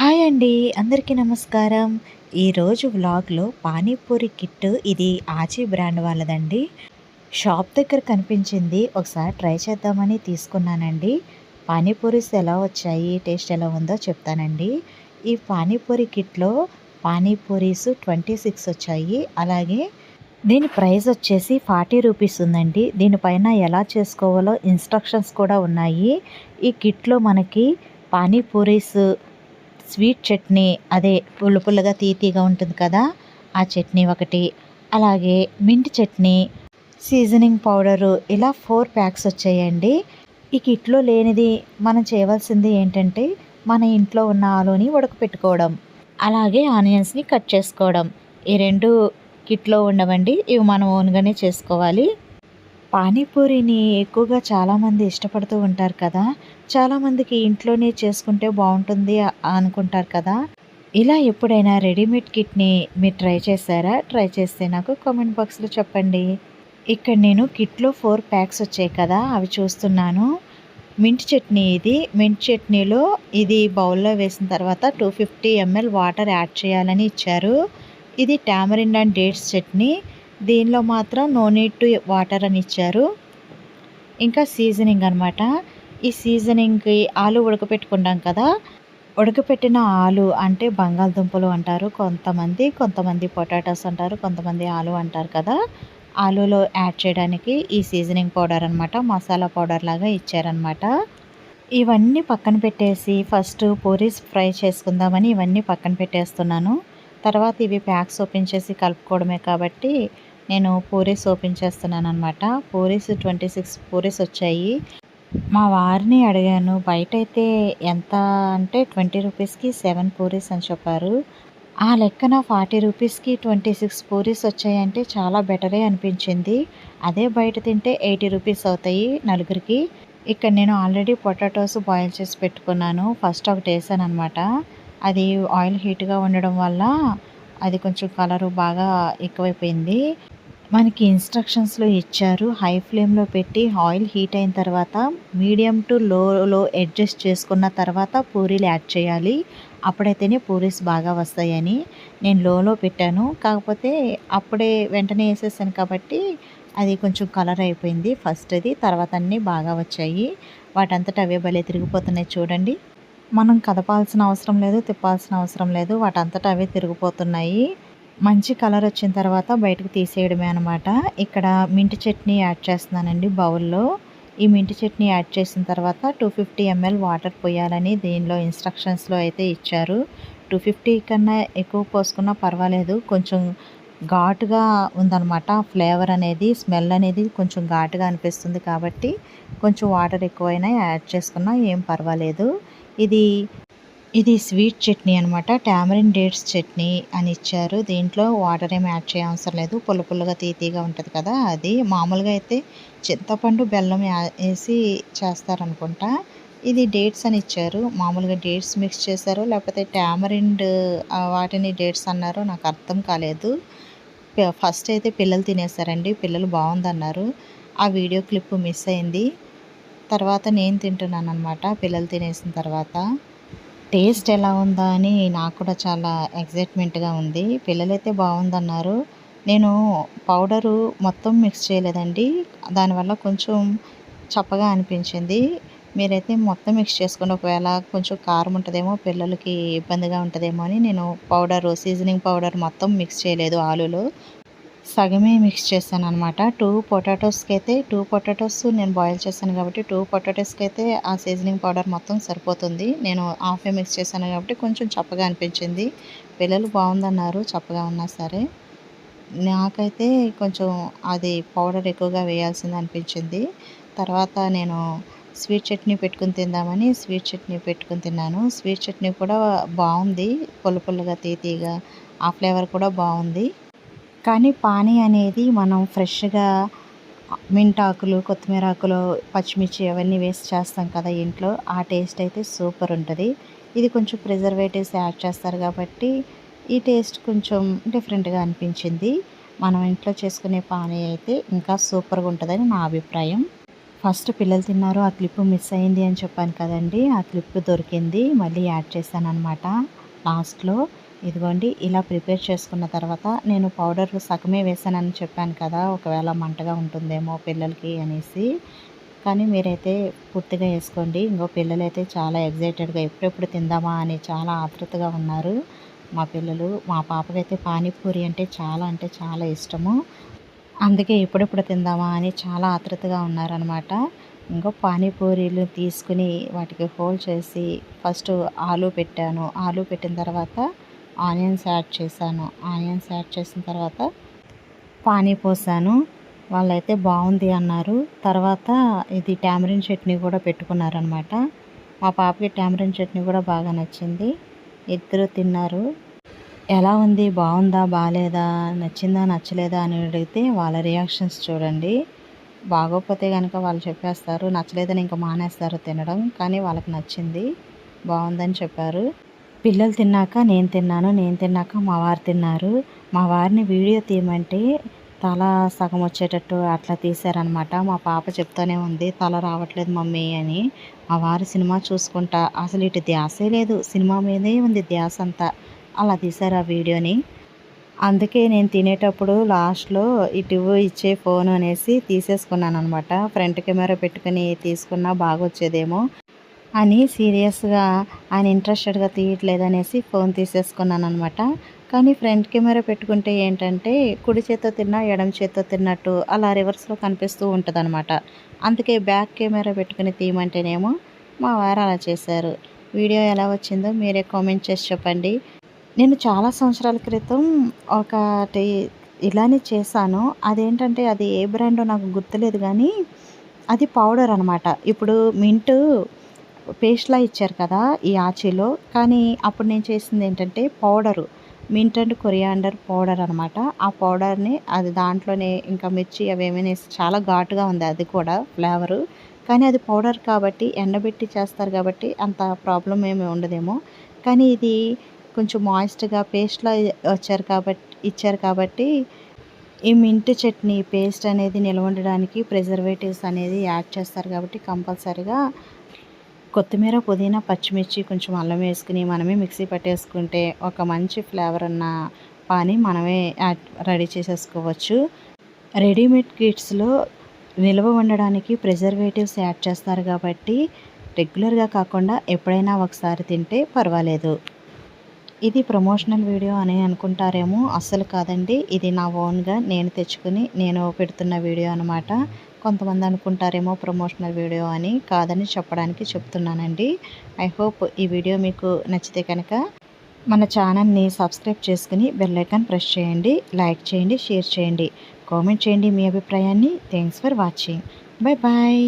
Hi అండి అందరికీ నమస్కారం. ఈరోజు వ్లాగ్లో పానీపూరి కిట్ ఇది ఆచి బ్రాండ్ వాళ్ళదండి. షాప్ దగ్గర కనిపించింది ఒకసారి ట్రై చేద్దామని తీసుకున్నానండి. పానీపూరీస్ ఎలా వచ్చాయి టేస్ట్ ఎలా ఉందో చెప్తానండి. ఈ పానీపూరి కిట్లో పానీపూరీస్ ట్వంటీ సిక్స్ వచ్చాయి. అలాగే దీని ప్రైస్ వచ్చేసి ఫార్టీ రూపీస్ ఉందండి. దీనిపైన ఎలా చేసుకోవాలో ఇన్స్ట్రక్షన్స్ కూడా ఉన్నాయి. ఈ కిట్లో మనకి పానీపూరీస్ స్వీట్ చట్నీ అదే పుల్ల పుల్లగా తీతీగా ఉంటుంది కదా ఆ చట్నీ ఒకటి. అలాగే మింట్ చట్నీ సీజనింగ్ పౌడరు ఇలా ఫోర్ ప్యాక్స్ వచ్చాయండి. ఈ కిట్లో లేనిది మనం చేయవలసింది ఏంటంటే మన ఇంట్లో ఉన్న ఆలుని ఉడకపెట్టుకోవడం అలాగే ఆనియన్స్ని కట్ చేసుకోవడం. ఈ రెండు కిట్లో ఉండవండి ఇవి మనం ఓన్గానే చేసుకోవాలి. పానీపూరిని ఎక్కువగా చాలామంది ఇష్టపడుతూ ఉంటారు కదా చాలామందికి ఇంట్లోనే చేసుకుంటే బాగుంటుంది అనుకుంటారు కదా. ఇలా ఎప్పుడైనా రెడీమేడ్ కిట్ని మీరు ట్రై చేశారా? ట్రై చేస్తే నాకు కామెంట్ బాక్స్లో చెప్పండి. ఇక్కడ నేను కిట్లో ఫోర్ ప్యాక్స్ వచ్చాయి కదా అవి చూస్తున్నాను. మింట్ చట్నీ ఇది. మింట్ చట్నీలో ఇది బౌల్లో వేసిన తర్వాత two fifty ML water add చేయాలని ఇచ్చారు. ఇది టామరిన్ అండ్ డేట్స్ చట్నీ. దీనిలో మాత్రం నో నీడ్ టు వాటర్ అని ఇచ్చారు. ఇంకా సీజనింగ్ అనమాట ఈ సీజనింగ్కి ఆలు ఉడకపెట్టుకుంటాం కదా. ఉడకపెట్టిన ఆలు అంటే బంగాళదుంపలు అంటారు. కొంతమంది కొంతమంది పొటాటోస్ అంటారు కొంతమంది ఆలు అంటారు కదా. ఆలులో యాడ్ చేయడానికి ఈ సీజనింగ్ పౌడర్ అనమాట మసాలా పౌడర్ లాగా ఇచ్చారనమాట ఇవన్నీ పక్కన పెట్టేసి ఫస్ట్ పూరీస్ ఫ్రై చేసుకుందామని ఇవన్నీ పక్కన పెట్టేస్తున్నాను. తర్వాత ఇవి ప్యాక్స్ ఓపెన్ చేసి కలుపుకోవడమే కాబట్టి నేను పూరీస్ ఓపెన్ చేస్తున్నాను అనమాట పూరీస్ ట్వంటీ సిక్స్ పూరీస్ వచ్చాయి. మా వారిని అడిగాను బయట అయితే ఎంత అంటే ట్వంటీ రూపీస్కి సెవెన్ పూరీస్ అని చెప్పారు. ఆ లెక్కన ఫార్టీ రూపీస్కి ట్వంటీ సిక్స్ పూరీస్ వచ్చాయంటే చాలా బెటరే అనిపించింది. అదే బయట తింటే ఎయిటీ రూపీస్ అవుతాయి నలుగురికి. ఇక్కడ నేను ఆల్రెడీ పొటాటోస్ బాయిల్ చేసి పెట్టుకున్నాను. ఫస్ట్ ఒకటి వేసాను అనమాట అది ఆయిల్ హీట్గా ఉండడం వల్ల అది కొంచెం కలరు బాగా ఎక్కువైపోయింది. మనకి ఇన్స్ట్రక్షన్స్లో ఇచ్చారు. హై ఫ్లేమ్లో పెట్టి ఆయిల్ హీట్ అయిన తర్వాత మీడియం టు లోలో అడ్జస్ట్ చేసుకున్న తర్వాత పూరీలు యాడ్ చేయాలి. అప్పుడైతేనే పూరీస్ బాగా వస్తాయని నేను లోలో పెట్టాను. కాకపోతే అప్పుడే వెంటనే వేసేసాను కాబట్టి అది కొంచెం కలర్ అయిపోయింది. ఫస్ట్ అది తర్వాత అన్నీ బాగా వచ్చాయి. వాటంతట అవే భలే తిరిగిపోతున్నాయి చూడండి. మనం కదపాల్సిన అవసరం లేదు తిప్పాల్సిన అవసరం లేదు. వాటంతటా అవే తిరిగిపోతున్నాయి. మంచి కలర్ వచ్చిన తర్వాత బయటకు తీసేయడమే అనమాట ఇక్కడ మింటి చట్నీ యాడ్ చేస్తున్నానండి బౌల్లో. ఈ మింటి చట్నీ యాడ్ చేసిన తర్వాత టూ ఫిఫ్టీ ఎంఎల్ వాటర్ పోయాలని దీనిలో ఇన్స్ట్రక్షన్స్లో అయితే ఇచ్చారు. టూ ఫిఫ్టీ కన్నా ఎక్కువ పోసుకున్నా పర్వాలేదు. కొంచెం ఘాటుగా ఉందన్నమాట. ఫ్లేవర్ అనేది స్మెల్ అనేది కొంచెం ఘాటుగా అనిపిస్తుంది కాబట్టి కొంచెం వాటర్ ఎక్కువైనా యాడ్ చేసుకున్నా ఏం పర్వాలేదు. ఇది ఇది స్వీట్ చట్నీ అనమాట టామరిన్ డేట్స్ చట్నీ అని ఇచ్చారు. దీంట్లో వాటర్ ఏమి యాడ్ చేయవసరం లేదు. పుల్ల పుల్లగా తీతీగా ఉంటుంది కదా అది. మామూలుగా అయితే చింతపండు బెల్లం వేసి చేస్తారనుకుంటా. ఇది డేట్స్ అని ఇచ్చారు. మామూలుగా డేట్స్ మిక్స్ చేశారు. లేకపోతే టామరిండ్ వాటిని డేట్స్ అన్నారో. నాకు అర్థం కాలేదు. ఫస్ట్ అయితే పిల్లలు తినేసారండి. పిల్లలు బాగుందన్నారు. ఆ వీడియో క్లిప్ మిస్ అయింది. తర్వాత నేను తింటున్నాను అనమాట పిల్లలు తినేసిన తర్వాత. టేస్ట్ ఎలా ఉందా అని నాకు కూడా చాలా ఎగ్జైట్మెంట్గా ఉంది. పిల్లలైతే బాగుందన్నారు. నేను పౌడరు మొత్తం మిక్స్ చేయలేదండి. దానివల్ల కొంచెం చప్పగా అనిపించింది. మీరైతే మొత్తం మిక్స్ చేసుకోండి ఒకవేళ కొంచెం కారం ఉంటుందేమో పిల్లలకి ఇబ్బందిగా ఉంటుందేమో అని నేను పౌడరు సీజనింగ్ పౌడర్ మొత్తం మిక్స్ చేయలేదు ఆలులో. సగమే మిక్స్ చేశాను అనమాట టూ పొటాటోస్కి అయితే టూ పొటాటోస్ నేను బాయిల్ చేశాను కాబట్టి టూ పొటాటోస్కి అయితే ఆ సీజనింగ్ పౌడర్ మొత్తం సరిపోతుంది. నేను హాఫే మిక్స్ చేశాను కాబట్టి కొంచెం చప్పగా అనిపించింది. పిల్లలు బాగుందన్నారు చప్పగా ఉన్నా సరే. నాకైతే కొంచెం అది పౌడర్ ఎక్కువగా వేయాల్సింది అనిపించింది. తర్వాత నేను స్వీట్ చట్నీ పెట్టుకుని తిందామని స్వీట్ చట్నీ పెట్టుకుని తిన్నాను. స్వీట్ చట్నీ కూడా బాగుంది. పుల్ల పుల్లగా తీతీగా ఆ ఫ్లేవర్ కూడా బాగుంది. కానీ పానీ అనేది మనం ఫ్రెష్గా మింటాకులు కొత్తిమీర ఆకులు పచ్చిమిర్చి అవన్నీ వేసి చేస్తాం కదా ఇంట్లో. ఆ టేస్ట్ అయితే సూపర్ ఉంటుంది. ఇది కొంచెం ప్రిజర్వేటివ్స్ యాడ్ చేస్తారు కాబట్టి ఈ టేస్ట్ కొంచెం డిఫరెంట్గా అనిపించింది. మనం ఇంట్లో చేసుకునే పానీ అయితే ఇంకా సూపర్గా ఉంటుందని నా అభిప్రాయం. ఫస్ట్ పిల్లలు తిన్నారు ఆ క్లిప్ మిస్ అయింది అని చెప్పాను కదండి. ఆ క్లిప్ దొరికింది మళ్ళీ యాడ్ చేశాను అనమాట లాస్ట్లో. ఇదిగోండి ఇలా ప్రిపేర్ చేసుకున్న తర్వాత నేను పౌడర్ సగమే వేసానని చెప్పాను కదా ఒకవేళ మంటగా ఉంటుందేమో పిల్లలకి అనేసి. కానీ మీరైతే పూర్తిగా వేసుకోండి. ఇంకో పిల్లలు అయితే చాలా ఎగ్జైటెడ్గా ఎప్పుడెప్పుడు తిందామా అని చాలా ఆతృతగా ఉన్నారు. మా పిల్లలు మా పాపకైతే పానీపూరి అంటే చాలా అంటే చాలా ఇష్టము. అందుకే ఎప్పుడెప్పుడు తిందామా అని చాలా ఆతృతగా ఉన్నారనమాట. ఇంకో పానీపూరీలు తీసుకుని వాటికి హోల్ చేసి ఫస్ట్ ఆలు పెట్టాను. ఆలు పెట్టిన తర్వాత ఆనియన్స్ యాడ్ చేశాను. ఆనియన్స్ యాడ్ చేసిన తర్వాత పానీ పోసాను. వాళ్ళైతే బాగుంది అన్నారు. తర్వాత ఇది టామరిన్ చట్నీ కూడా పెట్టుకున్నారనమాట మా పాపకి టామరిన్ చట్నీ కూడా బాగా నచ్చింది. ఇద్దరు తిన్నారు. ఎలా ఉంది? బాగుందా? బాగాలేదా నచ్చిందా? నచ్చలేదా అని అడిగితే వాళ్ళ రియాక్షన్స్ చూడండి. బాగోకపోతే కనుక వాళ్ళు చెప్పేస్తారు. నచ్చలేదని ఇంకా మానేస్తారు తినడం. కానీ వాళ్ళకి నచ్చింది. బాగుందని చెప్పారు. పిల్లలు తిన్నాక నేను తిన్నాను నేను తిన్నాక మా వారు తిన్నారు. మా వారిని వీడియో తీయమంటే తల సగం వచ్చేటట్టు అట్లా తీశారనమాట మా పాప చెప్తూనే ఉంది తల రావట్లేదు మమ్మీ అని. మా వారు సినిమా చూసుకుంటా అసలు ఇటు ధ్యాసే లేదు సినిమా మీదే ఉంది ధ్యాస అంతా. అలా తీశారు ఆ వీడియోని. అందుకే నేను తినేటప్పుడు లాస్ట్లో ఇటు ఇచ్చే ఫోన్ అనేసి తీసేసుకున్నాను అనమాట ఫ్రంట్ కెమెరా పెట్టుకుని తీసుకున్నా బాగా వచ్చేదేమో అని సీరియస్గా ఆయన ఇంట్రెస్టెడ్గా తీయట్లేదు అనేసి ఫోన్ తీసేసుకున్నాను అనమాట కానీ ఫ్రంట్ కెమెరా పెట్టుకుంటే ఏంటంటే కుడి చేత్తో తిన్నా ఎడమ చేత్తో తిన్నట్టు అలా రివర్స్లో కనిపిస్తూ ఉంటుందన్నమాట. అందుకే బ్యాక్ కెమెరా పెట్టుకుని తీయమంటేనేమో మా వారు అలా చేశారు. వీడియో ఎలా వచ్చిందో మీరే కామెంట్ చేసి చెప్పండి. నేను చాలా సంవత్సరాల క్రితం ఒకటి ఇలానే చేశాను. అదేంటంటే అది ఏ బ్రాండో నాకు గుర్తులేదు కానీ అది పౌడర్ అనమాట ఇప్పుడు మింటు పేస్ట్లా ఇచ్చారు కదా ఈ ఆచీలో. కానీ అప్పుడు నేను చేసింది ఏంటంటే powder. Mint and coriander powder అనమాట ఆ పౌడర్ని అది దాంట్లోనే ఇంకా మిర్చి అవి ఏమైనా చాలా ఘాటుగా ఉంది అది కూడా ఫ్లేవరు. కానీ అది పౌడర్ కాబట్టి ఎండబెట్టి చేస్తారు కాబట్టి అంత ప్రాబ్లం ఏమి ఉండదేమో. కానీ ఇది కొంచెం మాయిస్ట్గా పేస్ట్లా వచ్చారు కాబట్టి ఇచ్చారు కాబట్టి ఈ మింట్ చట్నీ పేస్ట్ అనేది నిల్వ ఉండడానికి ప్రిజర్వేటివ్స్ అనేది యాడ్ చేస్తారు కాబట్టి కంపల్సరిగా కొత్తిమీర పుదీనా పచ్చిమిర్చి కొంచెం అల్లం వేసుకుని మనమే మిక్సీ పట్టేసుకుంటే ఒక మంచి ఫ్లేవర్ ఉన్న పాని మనమే రెడీ చేసేసుకోవచ్చు. రెడీమేడ్ కిట్స్లో నిల్వ ఉండడానికి ప్రిజర్వేటివ్స్ యాడ్ చేస్తారు కాబట్టి రెగ్యులర్గా కాకుండా ఎప్పుడైనా ఒకసారి తింటే పర్వాలేదు. ఇది ప్రమోషనల్ వీడియో అని అనుకుంటారేమో అస్సలు కాదండి. ఇది నా ఓన్గా నేను తెచ్చుకుని నేను పెడుతున్న వీడియో అనమాట కొంతమంది అనుకుంటారేమో ప్రమోషనల్ వీడియో అని కాదని చెప్పడానికి చెప్తున్నానండి. ఐ హోప్ ఈ వీడియో మీకు నచ్చితే కనుక మన ఛానల్ని సబ్స్క్రైబ్ చేసుకుని బెల్లైకాన్ ప్రెస్ చేయండి లైక్ చేయండి షేర్ చేయండి. కామెంట్ చేయండి మీ అభిప్రాయాన్ని. Thanks for watching bye bye